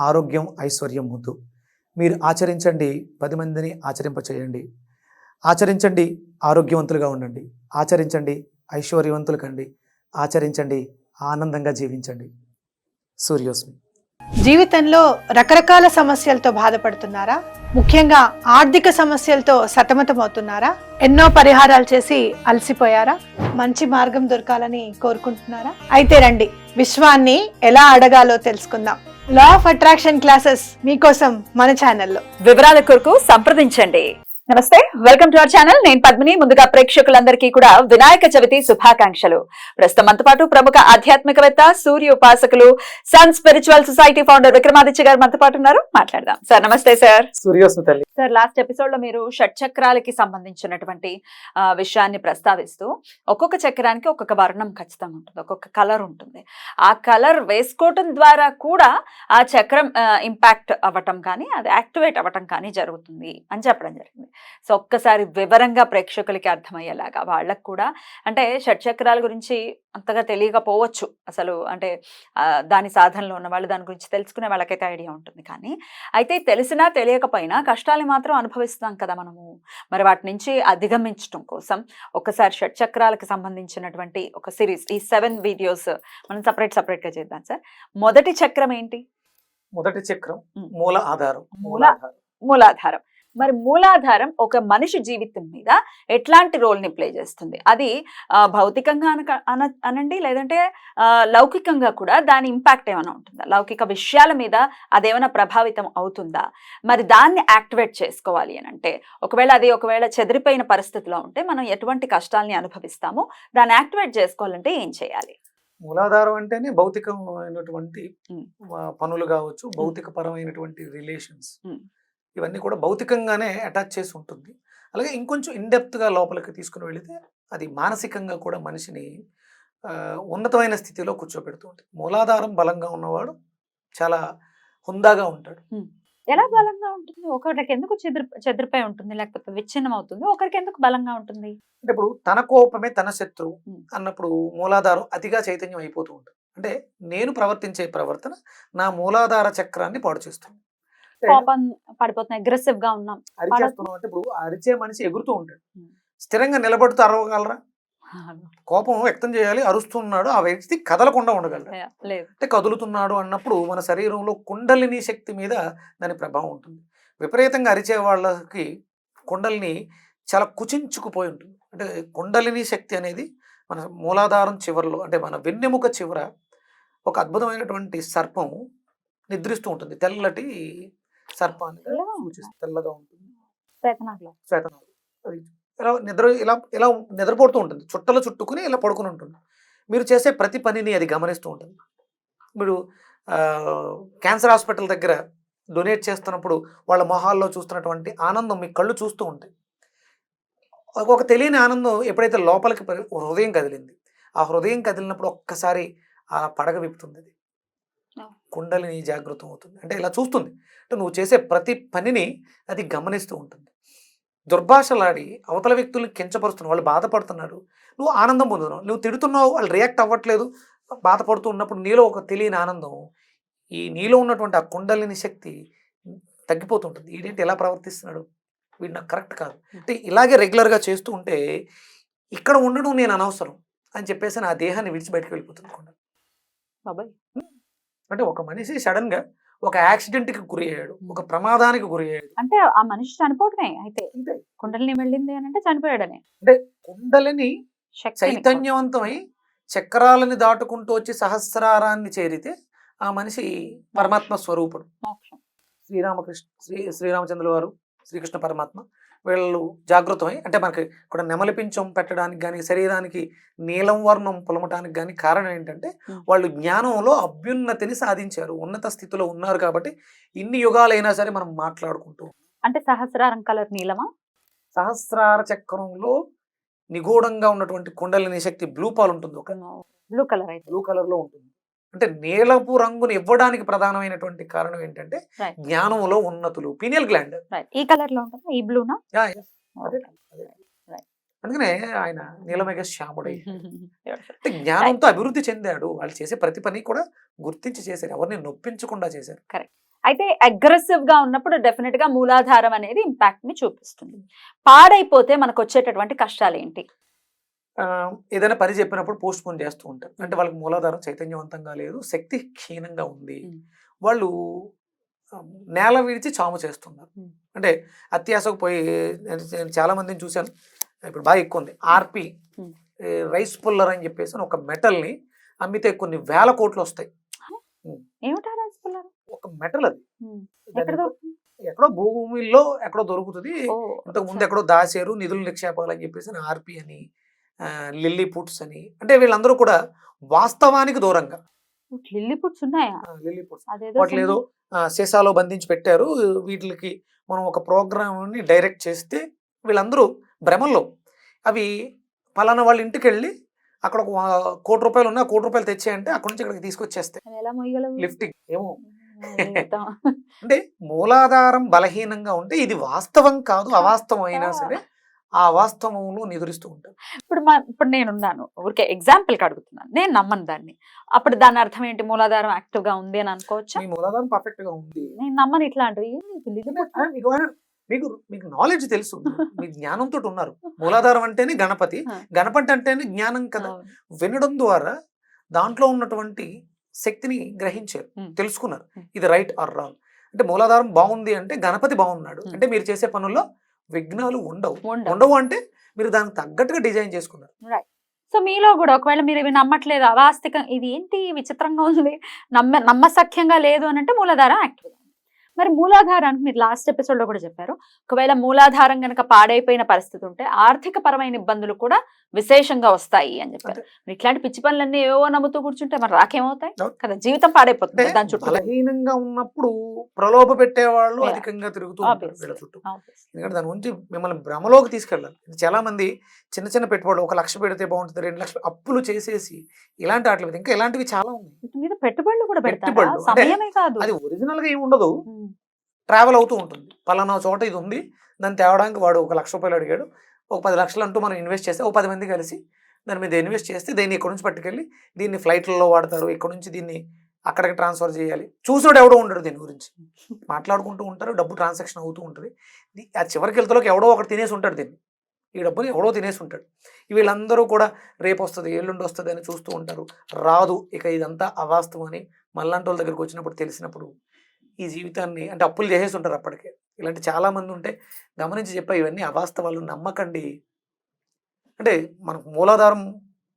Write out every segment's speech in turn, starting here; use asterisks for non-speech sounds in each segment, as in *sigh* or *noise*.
ఆరోగ్యం ఐశ్వర్యం ముద్దు మీరు ఆచరించండి పది మందిని ఆచరింపచేయండి. ఆచరించండి ఆరోగ్యవంతులుగా ఉండండి. ఆచరించండి ఐశ్వర్యవంతులు కండి ఆచరించండి ఆనందంగా జీవించండి. సూర్యోస్మి. జీవితంలో రకరకాల సమస్యలతో బాధపడుతున్నారా? ముఖ్యంగా ఆర్థిక సమస్యలతో సతమతమవుతున్నారా? ఎన్నో పరిహారాలు చేసి అలసిపోయారా? మంచి మార్గం దొరకాలని కోరుకుంటున్నారా? అయితే రండి విశ్వాన్ని ఎలా అడగాలో తెలుసుకుందాం. లా ఆఫ్ అట్రాక్షన్ క్లాసెస్ మీకోసం మన ఛానల్లో వివరాల కొరకు సంప్రదించండి. నమస్తే వెల్కమ్ టు అవర్ ఛానల్. నేను పద్మిని. ముందుగా ప్రేక్షకులందరికీ కూడా వినాయక చవితి శుభాకాంక్షలు. ప్రస్తుతం మనతో పాటు ప్రముఖ ఆధ్యాత్మికవేత్త సూర్య ఉపాసకులు sun spiritual society founder Vikramaditya garu మనతో పాటు ఉన్నారు. మాట్లాడదాం. సార్ నమస్తే సార్. సూర్యోస్మి తల్లి. సార్ లాస్ట్ ఎపిసోడ్లో మీరు షట్చక్రాలకి సంబంధించినటువంటి విషయాన్ని ప్రస్తావిస్తూ ఒక్కొక్క చక్రానికి ఒక్కొక్క వర్ణం ఖచ్చితంగా ఉంటుంది. ఒక్కొక్క కలర్ ఉంటుంది. ఆ కలర్ వేసుకోవటం ద్వారా కూడా ఆ చక్రం ఇంపాక్ట్ అవ్వటం కానీ అది యాక్టివేట్ అవ్వటం కానీ జరుగుతుంది అని చెప్పడం జరిగింది. సో ఒక్కసారి వివరంగా ప్రేక్షకులకి అర్థమయ్యేలాగా వాళ్ళకు కూడా అంటే షట్చక్రాల గురించి అంతగా తెలియకపోవచ్చు అసలు అంటే దాని సాధనలో ఉన్న వాళ్ళు దాని గురించి తెలుసుకునే వాళ్ళకైతే ఐడియా ఉంటుంది. కానీ అయితే తెలిసినా తెలియకపోయినా కష్టాలు మాత్రం అనుభవిస్తాం కదా మనము. మరి వాటి నుంచి అధిగమించడం కోసం ఒకసారి షట్చక్రాలకు సంబంధించినటువంటి ఒక సిరీస్ ఈ సెవెన్ వీడియోస్ మనం సపరేట్ సపరేట్గా చేద్దాం సార్. మొదటి చక్రం ఏంటి? మొదటి చక్రం. మూల ఆధారం మూల- మూలాధారం. మరి మూలాధారం ఒక మనిషి జీవితం మీద ఎట్లాంటి రోల్ని ప్లే చేస్తుంది? అది భౌతికంగా అనక అన అనండి? లేదంటే లౌకికంగా కూడా దాని ఇంపాక్ట్ ఏమైనా ఉంటుందా? లౌకిక విషయాల మీద అదేమైనా ప్రభావితం అవుతుందా? మరి దాన్ని యాక్టివేట్ చేసుకోవాలి అని అంటే ఒకవేళ అది ఒకవేళ చెదిరిపోయిన పరిస్థితిలో ఉంటే మనం ఎటువంటి కష్టాల్ని అనుభవిస్తామో దాన్ని యాక్టివేట్ చేసుకోవాలంటే ఏం చేయాలి? మూలాధారం అంటేనే భౌతికమైనటువంటి పనులు కావచ్చు భౌతిక పరమైనటువంటి రిలేషన్స్. ఇవన్నీ కూడా భౌతికంగానే అటాచ్ చేసి ఉంటుంది. అలాగే ఇంకొంచెం in-depth గా లోపలికి తీసుకుని వెళితే అది మానసికంగా కూడా మనిషిని ఉన్నతమైన స్థితిలో కూర్చోబెడుతూ ఉంటుంది. మూలాధారం బలంగా ఉన్నవాడు చాలా హుందాగా ఉంటాడు. ఎలా బలంగా ఉంటుంది? ఒకరికి ఎందుకు చెదిరి చెదిరిపోయి ఉంటుంది? లేకపోతే విచ్ఛిన్నం అవుతుంది ఒకరికి ఎందుకు బలంగా ఉంటుంది? అంటే ఇప్పుడు తన కోపమే తన శత్రువు. అన్నప్పుడు మూలాధారం అతిగా చైతన్యం అయిపోతూ ఉంటుంది. అంటే నేను ప్రవర్తించే ప్రవర్తన నా మూలాధార చక్రాన్ని పాడు చేస్తుంది. కోపం అగ్రెసివ్గా ఉన్నాం. అరిచేస్తున్నాం అంటే ఇప్పుడు అరిచే మనిషి ఎగురుతూ ఉంటాడు. స్థిరంగా నిలబడుతూ అరవగలరా? *laughs* కోపం వ్యక్తం చేయాలి అరుస్తున్నాడు ఆ వ్యక్తి కదలకుండా ఉండగలరా లేదు. అంటే కదులుతున్నాడు అన్నప్పుడు మన శరీరంలో కుండలిని శక్తి మీద దాని ప్రభావం ఉంటుంది. విపరీతంగా అరిచే వాళ్ళకి కుండలిని చాలా కుచించుకుపోయి ఉంటుంది. అంటే కుండలిని శక్తి అనేది మన మూలాధారం చివరిలో అంటే మన వెన్నెముక చివర ఒక అద్భుతమైనటువంటి సర్పం నిద్రిస్తూ ఉంటుంది. తెల్లటి సర్పాన్ని తెల్లగా సూచిస్తుంది. తెల్లగా ఉంటుంది. శ్వేతనాగు అది ఇలా నిద్ర ఇలా ఇలా నిద్రపోతూ ఉంటుంది. చుట్టలు చుట్టుకుని ఇలా పడుకుని ఉంటుంది. మీరు చేసే ప్రతి పనిని అది గమనిస్తూ ఉంటుంది. మీరు క్యాన్సర్ హాస్పిటల్ దగ్గర డొనేట్ చేస్తున్నప్పుడు వాళ్ళ మొహాల్లో చూస్తున్నటువంటి ఆనందం మీ కళ్ళు చూస్తూ ఉంటాయి. ఒక- ఒక తెలియని ఆనందం ఎప్పుడైతే లోపలికి హృదయం కదిలింది ఆ హృదయం కదిలినప్పుడు ఒక్కసారి ఆ పడగ విప్పుతుంది అది. కుండలిని జాగృతం అవుతుంది. అంటే ఇలా చూస్తుంది. అంటే నువ్వు చేసే ప్రతి పనిని అది గమనిస్తూ ఉంటుంది. దుర్భాషలాడి అవతల వ్యక్తుల్ని కించపరుస్తున్నావు వాళ్ళు బాధపడుతున్నారు. నువ్వు ఆనందం పొందుతున్నావు. నువ్వు తిడుతున్నావు. వాళ్ళు రియాక్ట్ అవ్వట్లేదు. బాధపడుతూ ఉన్నప్పుడు నీలో ఒక తెలియని ఆనందం ఈ నీలో ఉన్నటువంటి ఆ కుండలిని శక్తి తగ్గిపోతుంటుంది. ఈడేంటి ఎలా ప్రవర్తిస్తున్నాడు? వీడు నాకు కరెక్ట్ కాదు. అంటే ఇలాగే రెగ్యులర్గా చేస్తూ ఉంటే ఇక్కడ ఉండడం నేను అనవసరం అని చెప్పేసి నా దేహాన్ని విడిచి బయటకు వెళ్ళిపోతుంది కుండ బాబాయ్. అంటే ఒక మనిషి సడన్గా ఒక యాక్సిడెంట్కి గురి అయ్యాడు ఒక ప్రమాదానికి గురి అయ్యాడు. అంటే ఆ మనిషి చనిపోవడమే అయితే. కుండలిని వెళ్ళింది అని అంటే చనిపోయాడనే. అంటే కుండలిని చైతన్యవంతమై చక్రాలని దాటుకుంటూ వచ్చి సహస్రారాన్ని చేరితే ఆ మనిషి పరమాత్మ స్వరూపుడు. మోక్షం. శ్రీరామకృష్ణ శ్రీ శ్రీరామచంద్రుల వారు శ్రీకృష్ణ పరమాత్మ వీళ్ళు జాగృతమై అంటే మనకి ఇక్కడ నెమలి పించం పెట్టడానికి కానీ శరీరానికి నీలం వర్ణం పులమటానికి కానీ కారణం ఏంటంటే. వాళ్ళు జ్ఞానంలో అభ్యున్నతిని సాధించారు ఉన్నత స్థితిలో ఉన్నారు కాబట్టి ఇన్ని యుగాలైనా సరే మనం మాట్లాడుకుంటూ అంటే సహస్రారం కలర్ నీలమా? సహస్రార చక్రంలో నిగూఢంగా ఉన్నటువంటి కుండలిని శక్తి బ్లూ పాల్ ఉంటుంది ఒక బ్లూ కలర్ అయితే. బ్లూ కలర్లో ఉంటుంది. అంటే నీలపు రంగును ఇవ్వడానికి ప్రధానమైనటువంటి కారణం ఏంటంటే. జ్ఞానంలో ఉన్నతులు పీనియల్ గ్లాండ్. ఈ కలర్లో ఉంటుందా? ఈ బ్లూనా అదే అదే. అందుకనే ఆయన నీలమేఘ శ్యాముడై. అంటే జ్ఞానంతో అభివృద్ధి చెందాడు. వాళ్ళు చేసే ప్రతి పని కూడా గుర్తించి చేశారు. ఎవరిని నొప్పించకుండా చేశారు. అయితే అగ్రెసివ్గా ఉన్నప్పుడు డెఫినెట్గా మూలాధారం అనేది ఇంపాక్ట్ని చూపిస్తుంది. పాడైపోతే మనకు వచ్చేటటువంటి కష్టాలు ఏంటి ఏదైనా పని చెప్పినప్పుడు పోస్ట్ పోన్ చేస్తూ ఉంటారు. అంటే వాళ్ళకి మూలాధారం చైతన్యవంతంగా లేదు శక్తి క్షీణంగా ఉంది. వాళ్ళు నేల విడిచి చాము చేస్తున్నారు. అంటే అత్యాసకు పోయి నేను- చాలా మందిని చూశాను. ఇప్పుడు బాగా ఎక్కువ ఉంది. ఆర్పి. రైస్ పుల్లర్ అని చెప్పేసి ఒక మెటల్ని అమ్మితే కొన్ని వేల కోట్లు వస్తాయి. ఒక మెటల్ అది. ఎక్కడ భూమిలో ఎక్కడో దొరుకుతుంది. ఇంతకు ముందు ఎక్కడో దాచారు నిధులు నిక్షేపాలు అని చెప్పేసి ఆర్పి అని లిల్లీ పుట్స్ అని. అంటే వీళ్ళందరూ కూడా వాస్తవానికి దూరంగా. లిల్లీ పుట్స్ ఉన్నాయా? ఆ, లిల్లీ పుట్స్. అదేదో వాటిని ఏదో సీసాలో బంధించి పెట్టారు. వీటికి మనం ఒక ప్రోగ్రామ్ని డైరెక్ట్ చేస్తే వీళ్ళందరూ భ్రమల్లో. అవి పలానా వాళ్ళ ఇంటికి వెళ్ళి అక్కడ ఒక కోటి రూపాయలు ఉన్నా కోటి రూపాయలు తెచ్చాయంటే అక్కడ నుంచి ఇక్కడికి తీసుకొచ్చేస్తాయి లిఫ్టింగ్ ఏమో. *laughs* అంటే మూలాధారం బలహీనంగా ఉంటే ఇది వాస్తవం కాదు అవాస్తవం అయినా సరే. ఆ అవాస్తవంలో నిదురిస్తూ ఉంటారు. ఇప్పుడు మా ఇప్పుడు నేనున్నాను. ఊరికే ఎగ్జాంపుల్కి అడుగుతున్నాను. నేను నమ్మను దాన్ని. అప్పుడు దాని అర్థం ఏంటి? మూలాధారం యాక్టివ్గా ఉంది అని అనుకోవచ్చా? మీ మూలాధారం పర్ఫెక్ట్గా ఉంది. నేను నమ్మను ఇట్లాంటివి. మీకు మీకు నాలెడ్జ్ తెలుసు. *laughs* మీ జ్ఞానంతో ఉన్నారు. మూలాధారం అంటేనే గణపతి. గణపతి అంటేనే జ్ఞానం కదా. వినడం ద్వారా దాంట్లో ఉన్నటువంటి శక్తిని గ్రహించారు. తెలుసుకున్నారు. ఇది రైట్ ఆర్ రాంగ్ అంటే మూలాధారం బాగుంది అంటే గణపతి బాగున్నాడు. అంటే మీరు చేసే పనుల్లో విఘ్నాలు ఉండవు. ఉండవు. అంటే మీరు దానికి తగ్గట్టుగా డిజైన్ చేసుకున్నారు. సో మీలో కూడా ఒకవేళ మీరు ఇవి నమ్మట్లేదు అవాస్తవికం ఇది ఏంటి విచిత్రంగా ఉంది? నమ్మ నమ్మసఖ్యంగా లేదు అని అంటే మూలాధారం యాక్టివ్ మరి మూలాధారానికి మీరు లాస్ట్ ఎపిసోడ్లో కూడా చెప్పారు ఒకవేళ మూలాధారం కనుక పాడైపోయిన పరిస్థితి ఉంటే ఆర్థిక పరమైన ఇబ్బందులు కూడా విశేషంగా వస్తాయి అని చెప్పారు ఇట్లాంటి పిచ్చి పనులన్నీ ఏవో నమ్ముతూ కూర్చుంటే మరి రాకేమవుతాయి. కదా జీవితం పాడైపోతుంది దాని చుట్టూ బలహీనంగా ఉన్నప్పుడు ప్రలోభ పెట్టేవాళ్ళు. అధికంగా తిరుగుతూ. వీళ్ళ చుట్టూ. ఎందుకంటే దాని గురించి మిమ్మల్ని భ్రమలోకి తీసుకెళ్ళాలి చాలా మంది చిన్న చిన్న పెట్టుబడులు ఒక లక్ష పెడితే బాగుంటుంది రెండు లక్షలు అప్పులు చేసేసి ఇలాంటి వాటి ఇంకా ఇలాంటివి చాలా ఉన్నాయి మీద పెట్టుబడులు కూడా పెట్టుబడులు. అది ఒరిజినల్గా ఏమి ఉండదు. ట్రావెల్ అవుతూ ఉంటుంది. పలానా చోట ఇది ఉంది. దాన్ని తేవడానికి వాడు ఒక లక్ష రూపాయలు అడిగాడు. ఒక పది లక్షలు అంటూ మనం ఇన్వెస్ట్ చేస్తే ఒక పది మంది కలిసి దాని మీద ఇన్వెస్ట్ చేస్తే దీన్ని ఇక్కడ నుంచి పట్టుకెళ్ళి దీన్ని ఫ్లైట్లలో వాడతారు. ఇక్కడ నుంచి దీన్ని అక్కడికి ట్రాన్స్ఫర్ చేయాలి. చూసినోడు ఎవడో ఉండడు దీని గురించి. మాట్లాడుకుంటూ ఉంటారు. డబ్బు ట్రాన్సాక్షన్ అవుతూ ఉంటుంది. ఆ చివరికి వెళ్తలోకి ఎవడో ఒకటి తినేసి ఉంటాడు దీన్ని. ఈ డబ్బుని ఎవడో తినేసి ఉంటాడు. వీళ్ళందరూ కూడా రేపు వస్తుంది ఎల్లుండి వస్తుంది అని చూస్తూ ఉంటారు. రాదు. ఇక ఇదంతా అవాస్తవం అని మళ్ళంటి వాళ్ళ దగ్గరికి వచ్చినప్పుడు తెలిసినప్పుడు ఈ జీవితాన్ని అంటే అప్పులు చేసేసి ఉంటారు అప్పటికే. ఇలాంటి చాలా మంది ఉంటే గమనించి చెప్పా ఇవన్నీ అవాస్తవాలు నమ్మకండి. అంటే మనకు మూలాధారం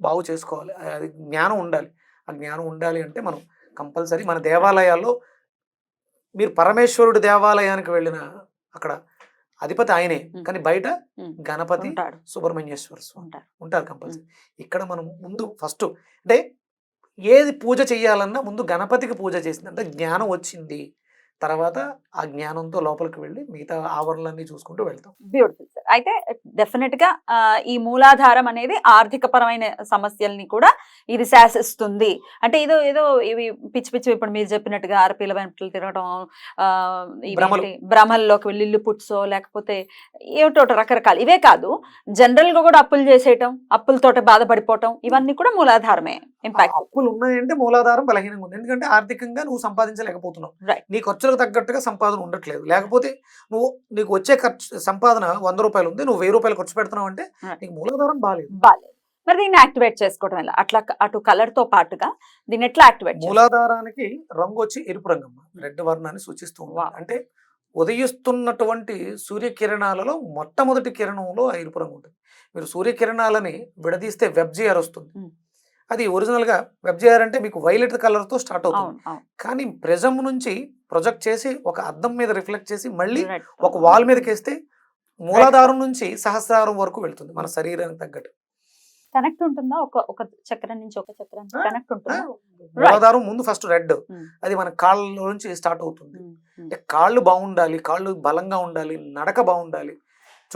బాగు చేసుకోవాలి. అది జ్ఞానం ఉండాలి. ఆ జ్ఞానం ఉండాలి అంటే మనం కంపల్సరీ మన దేవాలయాల్లో మీరు పరమేశ్వరుడు దేవాలయానికి వెళ్ళిన అక్కడ అధిపతి ఆయనే. కానీ బయట. గణపతి సుబ్రహ్మణ్యేశ్వర స్వామి ఉంటారు ఉంటారు కంపల్సరీ. ఇక్కడ మనం ముందు ఫస్ట్ అంటే ఏది పూజ చేయాలన్నా ముందు గణపతికి పూజ చేసింది అంటే జ్ఞానం వచ్చింది. తర్వాత ఆ జ్ఞానంతో లోపలికి వెళ్ళి మిగతా ఆవరణలన్నీ చూసుకుంటూ వెళ్తాం. Beautiful sir. అయితే డెఫినెట్గా ఈ మూలాధారం అనేది ఆర్థిక పరమైన సమస్యల్ని కూడా ఇది శాసిస్తుంది. అంటే ఏదో ఏదో ఇవి పిచ్చి పిచ్చి ఇప్పుడు మీరు చెప్పినట్టుగా ఆర్పీల వెంటలు తిరగడం. భ్రమల్లోకి వెళ్ళి ఇల్లు పుట్సో లేకపోతే ఏమిటో రకరకాలు. ఇవే కాదు జనరల్గా కూడా అప్పులు చేసేయటం అప్పులతోటి బాధపడిపోవటం ఇవన్నీ కూడా మూలాధారమే. ఇంపాక్ట్. అప్పులు ఉన్నాయంటే మూలాధారం బలహీనంగా ఉంది. ఎందుకంటే ఆర్థికంగా నువ్వు సంపాదించలేకపోతున్నావు. నీ ఖర్చులకు తగ్గట్టుగా సంపాదన ఉండట్లేదు. లేకపోతే నువ్వు నీకు వచ్చే ఖర్చు సంపాదన వంద రూపాయలు ఉంది నువ్వు వెయ్యి రూపాయలు ఖర్చు పెడుతున్నావు అంటే. నీకు మూలాధారం బాగాలేదు బాలేదు. మరి దీన్ని యాక్టివేట్ చేసుకోవడం ఎలా? అట్లా అటు కలర్తో పాటుగా దీన్ని ఎట్లా యాక్టివేట్ మూలాధారానికి రంగు వచ్చి ఎరుపు రంగమ్మ రెడ్ వర్ణాన్ని సూచిస్తూ. అంటే ఉదయిస్తున్నటువంటి సూర్యకిరణాలలో మొట్టమొదటి కిరణంలో ఆ ఎరుపు రంగు ఉంటుంది. మీరు సూర్యకిరణాలని విడదీస్తే వెబ్జిఆర్ వస్తుంది. అది ఒరిజినల్గా వెబ్జిఆర్ అంటే మీకు వైలెట్ కలర్తో స్టార్ట్ అవుతుంది. కానీ ప్రిజం నుంచి ప్రొజెక్ట్ చేసి ఒక అద్దం మీద రిఫ్లెక్ట్ చేసి మళ్ళీ. ఒక వాల్ మీదకి వేస్తే మూలాధారం నుంచి సహస్రారం వరకు వెళ్తుంది మన శరీరానికి తగ్గట్టు. కనెక్ట్ ఉంటుందా? ఒక ఒక చక్రం నుంచి ఒక చక్రానికి ఆ, కనెక్ట్ ఉంటుందా? మూలాధారం ముందు ఫస్ట్ రెడ్. ఉమ్, అది మన కాళ్ళ నుంచి స్టార్ట్ అవుతుంది. ఉమ్, ఉమ్. అంటే కాళ్ళు బాగుండాలి కాళ్ళు బలంగా ఉండాలి నడక బాగుండాలి.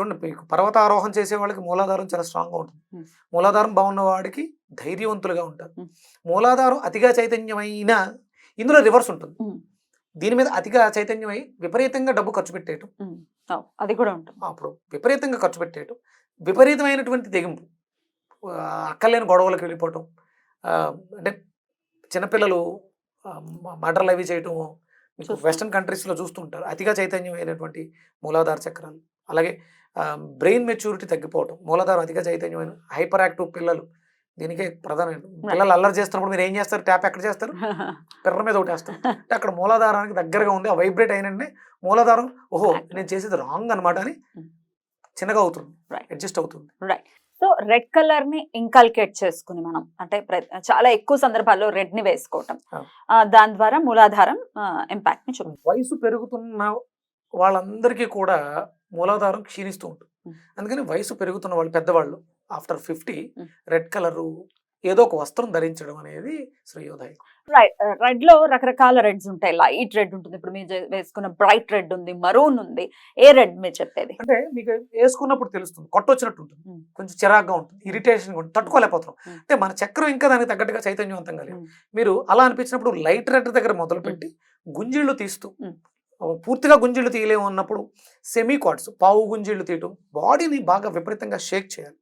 చూడండి మీకు పర్వతారోహణ చేసే వాళ్ళకి మూలాధారం చాలా స్ట్రాంగ్గా ఉంటుంది. మూలాధారం బాగున్న వాడికి ధైర్యవంతులుగా ఉంటారు. మూలాధారం అతిగా చైతన్యమైన ఇందులో రివర్స్ ఉంటుంది. దీని మీద అతిగా చైతన్యమై విపరీతంగా డబ్బు ఖర్చు పెట్టేయటం. అది కూడా ఉంటుంది. అప్పుడు విపరీతంగా ఖర్చు పెట్టేయటం. విపరీతమైనటువంటి తెగింపు. ఆ, అక్కర్లేని గొడవలకు వెళ్ళిపోవటం. అంటే చిన్నపిల్లలు మర్డర్లు అవి చేయటం. మీకు చూస్తాం. వెస్ట్రన్ కంట్రీస్లో చూస్తుంటారు అతిగా చైతన్యమైనటువంటి మూలాధార చక్రాలు. అలాగే బ్రెయిన్ మెచ్యూరిటీ తగ్గిపోవటం. మూలాధారం అతిగా చైతన్యమైన హైపర్ యాక్టివ్ పిల్లలు. దీనికే ప్రధాన పిల్లలు అల్లరి చేస్తున్నప్పుడు మీరు ఏం చేస్తారు? ట్యాప్ ఎక్కడ చేస్తారు? *laughs* పిర్ర మీద ఒకటి వేస్తారు. అంటే అక్కడ మూలాధారానికి దగ్గరగా ఉంది. ఆ వైబ్రేట్ అయినంటే మూలాధారం ఓహో నేను చేసేది రాంగ్ అనమాట అని. చిన్నగా అవుతుంది. అడ్జస్ట్ అవుతుంది. సో రెడ్ కలర్ని ఇంకల్కేట్ చేసుకుని మనం అంటే చాలా ఎక్కువ సందర్భాల్లో రెడ్ని వేసుకోవటం. దాని ద్వారా మూలాధారం ఇంపాక్ట్ని చూపుతుంది. వయసు పెరుగుతున్న వాళ్ళందరికీ కూడా మూలాధారం క్షీణిస్తూ ఉంటుంది. అందుకని వయసు పెరుగుతున్న వాళ్ళు పెద్దవాళ్ళు ఆఫ్టర్ ఫిఫ్టీ. రెడ్ కలర్ ఏదో ఒక వస్త్రం ధరించడం అనేది శ్రేయోదాయకం. రైట్ రెడ్లో రకరకాల రెడ్స్ ఉంటాయి. లైట్ రెడ్ ఉంటుంది. ఇప్పుడు మీరు వేసుకున్న బ్రైట్ రెడ్ ఉంది మరూన్ ఉంది. ఏ రెడ్ మీరు చెప్పేది? అంటే మీకు వేసుకున్నప్పుడు తెలుస్తుంది. కొట్టొచ్చినట్టు ఉంటుంది. కొంచెం చిరాగ్గా ఉంటుంది. ఇరిటేషన్ ఉంటుంది. తట్టుకోలేకపోతున్నాం. అంటే మన చక్రం ఇంకా దానికి తగ్గట్టుగా చైతన్యవంతంగా లేదు. మీరు అలా అనిపించినప్పుడు లైట్ రెడ్ దగ్గర మొదలుపెట్టి గుంజిళ్ళు తీస్తూ పూర్తిగా గుంజిళ్ళు తీయలేము అన్నప్పుడు సెమీ క్వాడ్స్ పావు గుంజిళ్ళు తీయటం బాడీని బాగా విపరీతంగా షేక్ చేయాలి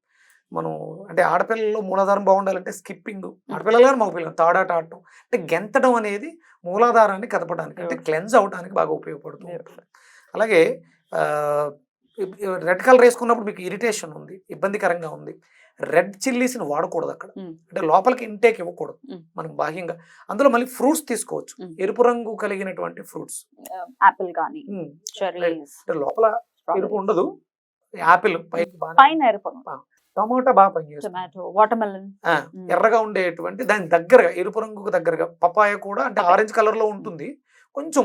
మనం అంటే ఆడపిల్లల్లో మూలాధారం బాగుండాలంటే స్కిప్పింగ్ ఆడపిల్లలు కానీ మగపిల్లలు తాడాట ఆడటం అంటే గెంతడం అనేది మూలాధారాన్ని కదపడానికి అంటే. క్లెన్స్ అవడానికి బాగా ఉపయోగపడుతుంది. అలాగే రెడ్ కలర్ వేసుకున్నప్పుడు మీకు ఇరిటేషన్ ఉంది ఇబ్బందికరంగా ఉంది రెడ్ చిల్లీస్ని వాడకూడదు అక్కడ. అంటే లోపలికి ఇంటేక్ ఇవ్వకూడదు. మనకు బాహ్యంగా. అందులో మళ్ళీ ఫ్రూట్స్ తీసుకోవచ్చు. ఎరుపు రంగు కలిగినటువంటి ఫ్రూట్స్. యాపిల్ కానీ అంటే లోపల ఎరుపు ఉండదు. యాపిల్ బాగా పైన ఎరుపు. టమాటా బాగా పనిచేస్తుంది ఎర్రగా ఉండేటువంటి దాని దగ్గరగా ఎరుపు రంగుకు దగ్గరగా పపాయ కూడా అంటే ఆరెంజ్ కలర్లో ఉంటుంది. కొంచెం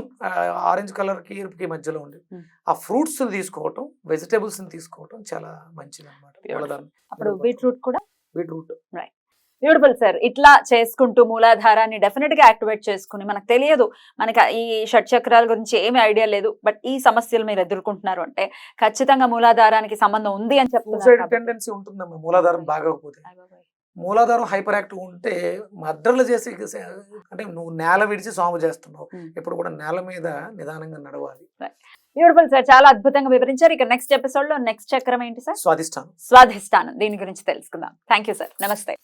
ఆరెంజ్ కలర్కి ఎరుపుకి మధ్యలో ఉంది Hmm. ఆ ఫ్రూట్స్ తీసుకోవటం వెజిటేబుల్స్ తీసుకోవటం చాలా మంచిది అనమాట. అప్పుడు బీట్రూట్ కూడా? బీట్రూట్. బ్యూటిఫుల్ సార్ ఇట్లా చేసుకుంటూ మూలాధారాన్ని డెఫినెట్గా యాక్టివేట్ చేసుకుని మనకు తెలియదు. మనకి ఈ షట్ చక్రాల గురించి ఏమీ ఐడియా లేదు. బట్ ఈ సమస్యలు మీరు ఎదుర్కొంటున్నారు అంటే ఖచ్చితంగా మూలాధారానికి సంబంధం ఉంది అని చెప్తున్నారు. టెండెన్సీ ఉంటుందమ్మా. మూలాధారం బాగోకపోతే. మూలాధారం హైపర్ యాక్టివ్ ఉంటే మర్డర్లు చేసి అంటే నువ్వు నేల విడిచి సాము చేస్తున్నావు. ఇప్పుడు కూడా నేల మీద నిదానంగా నడవాలి. బ్యూటిఫుల్ సార్ చాలా అద్భుతంగా వివరించారు. ఇక నెక్స్ట్ ఎపిసోడ్లో నెక్స్ట్ చక్రం ఏంటి సార్ స్వాదిష్టానం స్వాధిష్టానం. దీని గురించి తెలుసుకుందాం. థ్యాంక్ యూ సార్ నమస్తే.